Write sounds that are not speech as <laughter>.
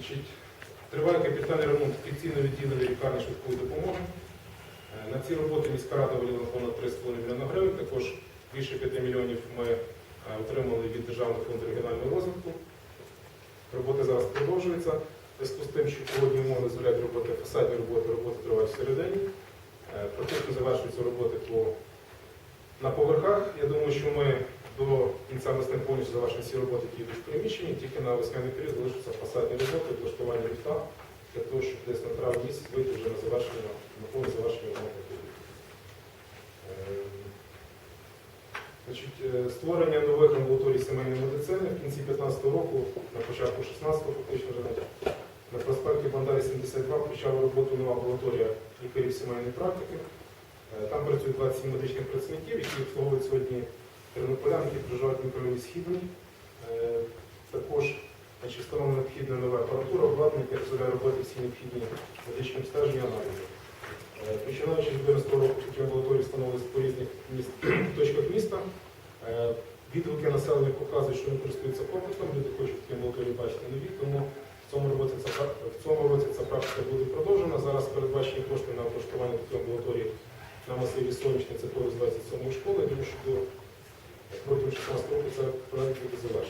Значить, Триває капітальний ремонт інфекційного відділення лікарні швидкої допомоги. Е, На ці роботи міська рада виділила понад 3,5 мільйона гривень. Також більше 5 мільйонів ми е, отримали від Державного фонду регіонального розвитку. Роботи зараз продовжуються. Зв'язку з тим, що погодні умови дозволяють роботи фасадні роботи, роботи тривають всередині. Е, Практично завершуються роботи по, на поверхах. Я думаю, що ми кінця весни повністю завершимо всі роботи, які йдуть в приміщенні. Тільки на весняний період залишаться фасадні роботи, облаштування ліфта, для того, щоб десь на травень місяць вийти вже на завершення, на повне завершення. Е, Значить, е, створення нових амбулаторій сімейної медицини в кінці 2015 року, на початку 16-го, фактично вже на- на проспекті Бандері 72 почала роботу нова амбулаторія лікарів сімейної практики. Е, Там працюють 27 медичних працівників, які обслуговують сьогодні тернополян, які проживають в мікрорайоні Східний. Е, Також значить, встановлена необхідна нова апаратура, обладнання, яке дозволяє робити всі необхідні медичні обстеження аналізи. Е, Починаючи з 90 року такі амбулаторії встановилися по різних міст, <clears throat> точках міста. Е, Відгуки населення показують, що вони користуються попитом, люди хочуть такі амбулаторії бачити нові, тому в цьому році ця, в цьому році ця практика буде продовжена. Зараз передбачені кошти на облаштування такої амбулаторії на масиві сонячний, це поруч з 27 школи, тому що до протягом 16 року це проект буде завершений.